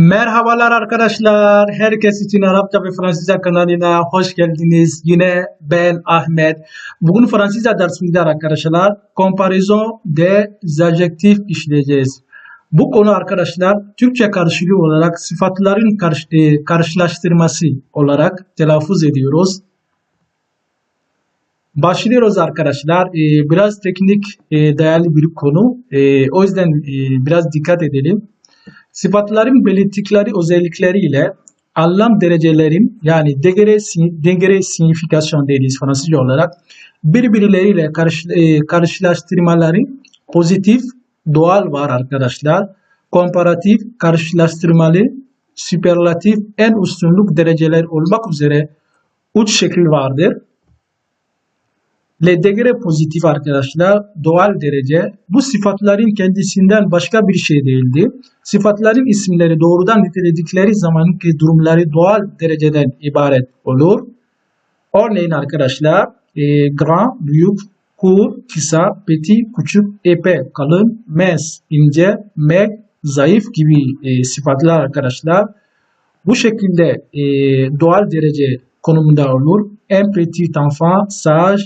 Merhabalar arkadaşlar. Herkes için Arapça ve Fransızca kanalına hoş geldiniz. Yine ben Ahmet. Bugün Fransızca dersimizde arkadaşlar comparaison des adjectifs işleyeceğiz. Bu konu arkadaşlar Türkçe karşılığı olarak sıfatların karşı, karşılaştırması olarak telaffuz ediyoruz. Başlıyoruz arkadaşlar. Ee, biraz teknik e, değerli bir konu. Ee, o yüzden e, biraz dikkat edelim. Sıfatların belirttikleri özellikleriyle anlam derecelerin yani degre, degre signifikasyon dediğimiz Fransızca olarak birbirleriyle karşı, e, karşılaştırmaları pozitif, doğal var arkadaşlar. Komparatif, karşılaştırmalı, süperlatif, en üstünlük dereceler olmak üzere üç şekil vardır. Le degre pozitif arkadaşlar doğal derece bu sıfatların kendisinden başka bir şey değildi. Sıfatların isimleri doğrudan niteledikleri zamanki durumları doğal dereceden ibaret olur. Örneğin arkadaşlar e, grand, büyük, kur, kısa, petit, küçük, epey, kalın, mes, ince, meg, zayıf gibi e, sıfatlar arkadaşlar. Bu şekilde e, doğal derece konumunda olur. Un petit enfant, sage,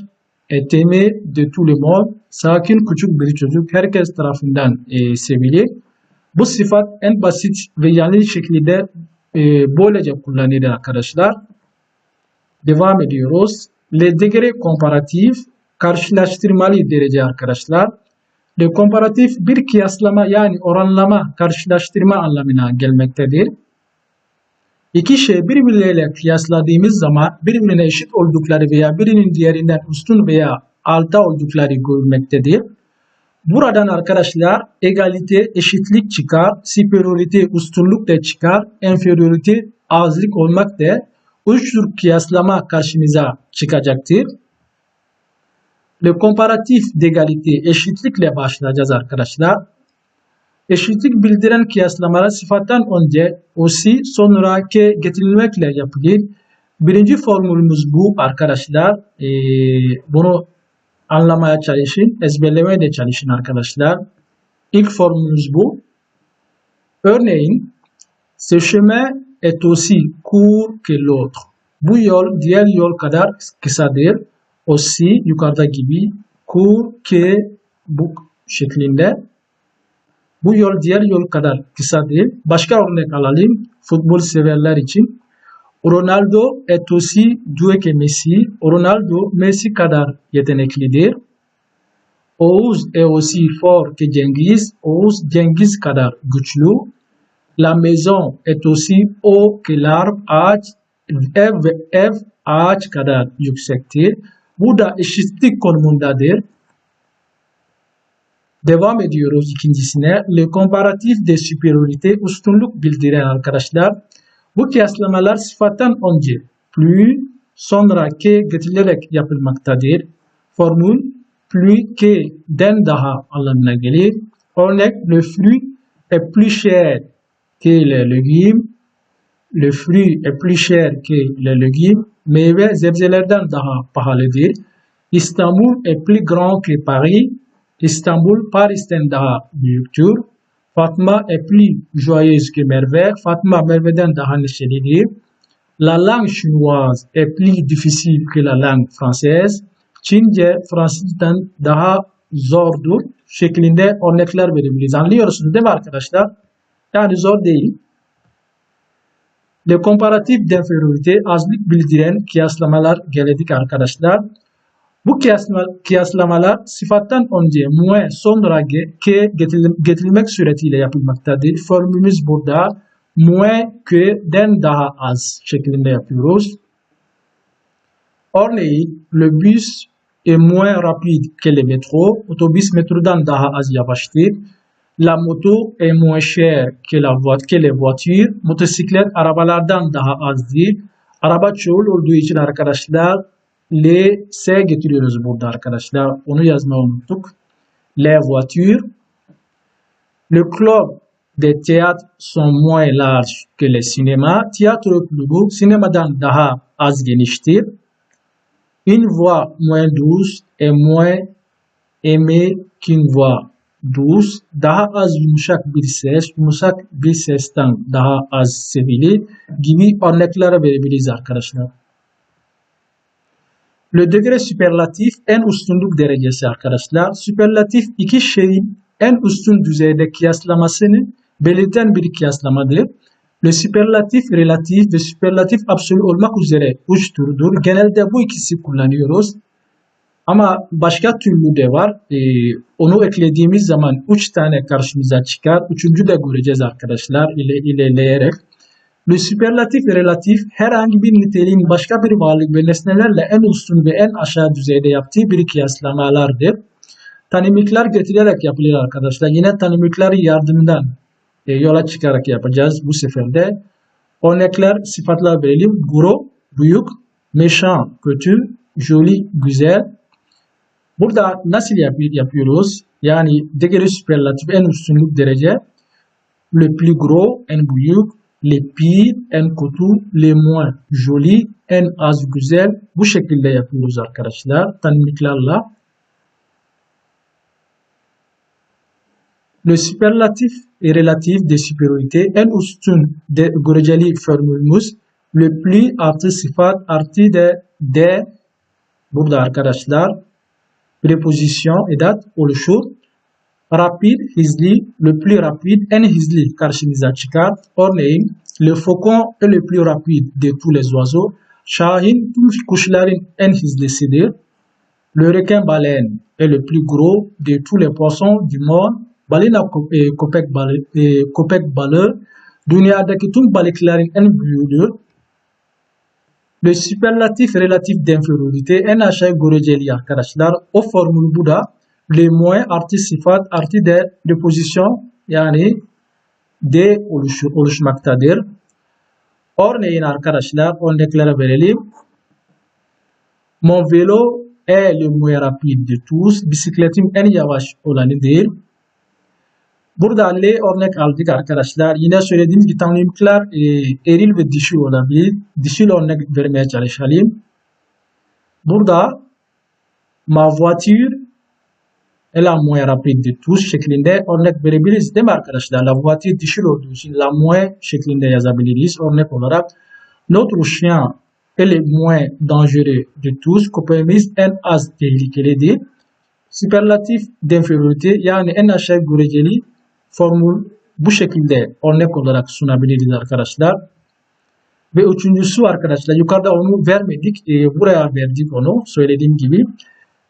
aimé de monde. Sakin küçük bir çocuk herkes tarafından e, sevilir. Bu sıfat en basit ve yanlış şekilde e, böylece kullanılır arkadaşlar. Devam ediyoruz. Le degré comparatif karşılaştırmalı derece arkadaşlar. Le komparatif bir kıyaslama yani oranlama, karşılaştırma anlamına gelmektedir. İki şey birbirleriyle kıyasladığımız zaman birbirine eşit oldukları veya birinin diğerinden üstün veya alta oldukları görülmektedir. Buradan arkadaşlar egalite, eşitlik çıkar, superiorite, üstünlük de çıkar, inferiorite, azlık olmak da üç kıyaslama karşımıza çıkacaktır. Le komparatif d'égalité eşitlikle başlayacağız arkadaşlar. Eşitlik bildiren kıyaslamalar sıfattan önce osi sonra ke getirilmekle yapılır. Birinci formülümüz bu arkadaşlar. Ee, bunu anlamaya çalışın, ezberlemeye de çalışın arkadaşlar. İlk formülümüz bu. Örneğin, ce chemin est aussi court que l'autre. Bu yol diğer yol kadar kısadır. Aussi yukarıda gibi court que bu şeklinde. Bu yol diğer yol kadar kısa değil. Başka örnek alalım futbol severler için. Ronaldo est aussi doué que Messi. Ronaldo Messi kadar yeteneklidir. Oğuz est aussi fort que Cengiz. Oğuz Cengiz kadar güçlü. La maison est aussi haut que l'arbre. Ağaç, ev ve ev ağaç kadar yüksektir. Bu da eşitlik konumundadır. Devam ediyoruz ikincisine. Le comparatif de superiorité üstünlük bildiren arkadaşlar. Bu kıyaslamalar sıfattan önce plus sonra que getirilerek yapılmaktadır. Formül plus que den daha anlamına gelir. Örnek le fruit est plus cher que le légume. Le fruit est plus cher que le légume. Meyve sebzelerden daha pahalıdır. İstanbul est plus grand que Paris. İstanbul Paris'ten daha büyüktür. Fatma est plus joyeuse que Merve. Fatma Merve'den daha neşelidir. La langue chinoise est plus difficile que la langue française. Çince Fransızdan daha zordur şeklinde örnekler verebiliriz. Anlıyorsunuz değil mi arkadaşlar? Yani zor değil. Le comparatif d'infériorité azlık bildiren kıyaslamalar geledik arkadaşlar. Bu kıyasla, kıyaslamalar sıfattan önce mue sonra ke getirilmek suretiyle yapılmaktadır. Formülümüz burada mue den daha az şeklinde yapıyoruz. Örneğin le bus est moins rapide que le métro. Otobüs metrodan daha az yavaştır. La moto est moins chère que, la voiture, que les voitures. Motosiklet arabalardan daha azdır. Araba çoğul olduğu için arkadaşlar L, S getiriyoruz burada arkadaşlar. Onu yazmayı unuttuk. Les voitures. Le club de théâtre sont moins larges que les cinémas. Tiyatro klubu sinemadan daha az geniştir. Une voix moins douce est moins aimée qu'une voix douce, daha az yumuşak bir ses, yumuşak bir sesten daha az sevili gibi örnekler verebiliriz arkadaşlar. Le degré süperlatif en üstünlük derecesi arkadaşlar. Süperlatif iki şeyin en üstün düzeyde kıyaslamasını belirten bir kıyaslamadır. Le süperlatif relatif ve süperlatif absolu olmak üzere üç türdür. Genelde bu ikisi kullanıyoruz. Ama başka türlü de var. Ee, onu eklediğimiz zaman üç tane karşımıza çıkar. Üçüncü de göreceğiz arkadaşlar ile ilerleyerek. Le süperlatif ve relatif herhangi bir niteliğin başka bir varlık ve nesnelerle en üstün ve en aşağı düzeyde yaptığı bir kıyaslamalardır. Tanımlıklar getirilerek yapılır arkadaşlar. Yine tanımlıklar yardımından e, yola çıkarak yapacağız bu seferde. Örnekler, sıfatlar verelim. Gros, büyük, méchant, kötü, joli, güzel. Burada nasıl yap yapıyoruz? Yani degré süperlatif en üstünlük derece. Le plus gros, en büyük. Le pire, en kötü. Le moins joli, en az güzel. Bu şekilde yapıyoruz arkadaşlar. Tanımlıklarla. Le superlatif et relatif de supériorité en üstün de göreceli formülümüz le plus artı sıfat artı de de burada arkadaşlar preposition edat oluşur. Rapid, hızlı, le plus rapide, en hızlı karşınıza. Örneğin, le faucon est le plus rapide de tous les oiseaux. Şahin tüm kuşların en hızlısıdır. Le requin baleine est le plus gros de tous les poissons du monde. Balina köpek balığı, köpek balığı dünyadaki tüm balıkların en büyüğüdür. Le superlatif relatif d'infériorité en aşağı göreceli arkadaşlar. O formül bu. Le moins artı sıfat artı de preposition yani de oluşur, oluşmaktadır. Örneğin arkadaşlar örneklere verelim. Mon vélo est le moins rapide de tous. Bisikletim en yavaş olanı. Burada L örnek aldık arkadaşlar. Yine söylediğimiz gibi tanımlıklar e, eril ve dişil olabilir. Dişil örnek vermeye çalışalım. Burada ma voiture est la moins rapide de tous şeklinde örnek verebiliriz değil mi arkadaşlar? La voiture dişil olduğu için la moins şeklinde yazabiliriz örnek olarak. Notre chien est le moins dangereux de tous. Köpeğimiz en az tehlikelidir. Süperlatif d'infériorité yani en aşağı göreceli formül bu şekilde örnek olarak sunabiliriz arkadaşlar. Ve üçüncüsü arkadaşlar yukarıda onu vermedik. E, buraya verdik onu söylediğim gibi.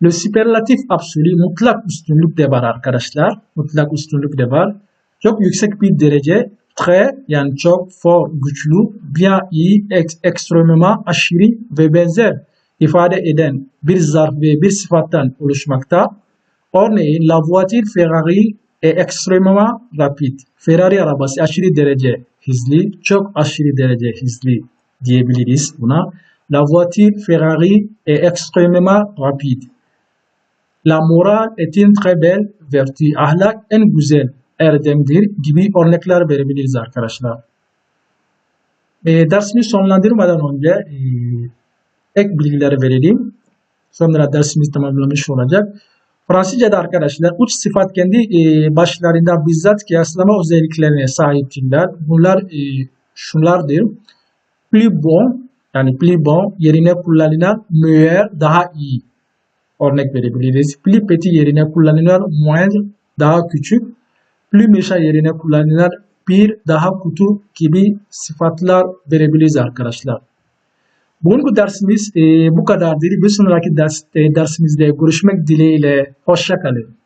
Le superlatif absolu mutlak üstünlük de var arkadaşlar. Mutlak üstünlük de var. Çok yüksek bir derece. Très yani çok, fort, güçlü, bien, iyi, ex, extrêmement, aşırı ve benzer ifade eden bir zarf ve bir sıfattan oluşmakta. Örneğin la voiture Ferrari est extrêmement rapide. Ferrari arabası aşırı derece hızlı, çok aşırı derece hızlı diyebiliriz buna. La voiture Ferrari est extrêmement rapide. La morale est une très belle vertu. Ahlak en güzel erdemdir gibi örnekler verebiliriz arkadaşlar. E, dersimi sonlandırmadan önce e, ek bilgileri verelim. Sonra dersimiz tamamlamış olacak. Fransızca'da arkadaşlar uç sıfat kendi e, başlarında bizzat kıyaslama özelliklerine sahiptirler. Bunlar e, şunlardır. Plus bon yani plus bon yerine kullanılan meilleur daha iyi örnek verebiliriz. Plus petit yerine kullanılan moindre daha küçük. Méchant yerine kullanılan bir daha kötü gibi sıfatlar verebiliriz arkadaşlar. Bugünkü dersimiz e, bu kadardır. Bir sonraki ders, e, dersimizde görüşmek dileğiyle. Hoşçakalın.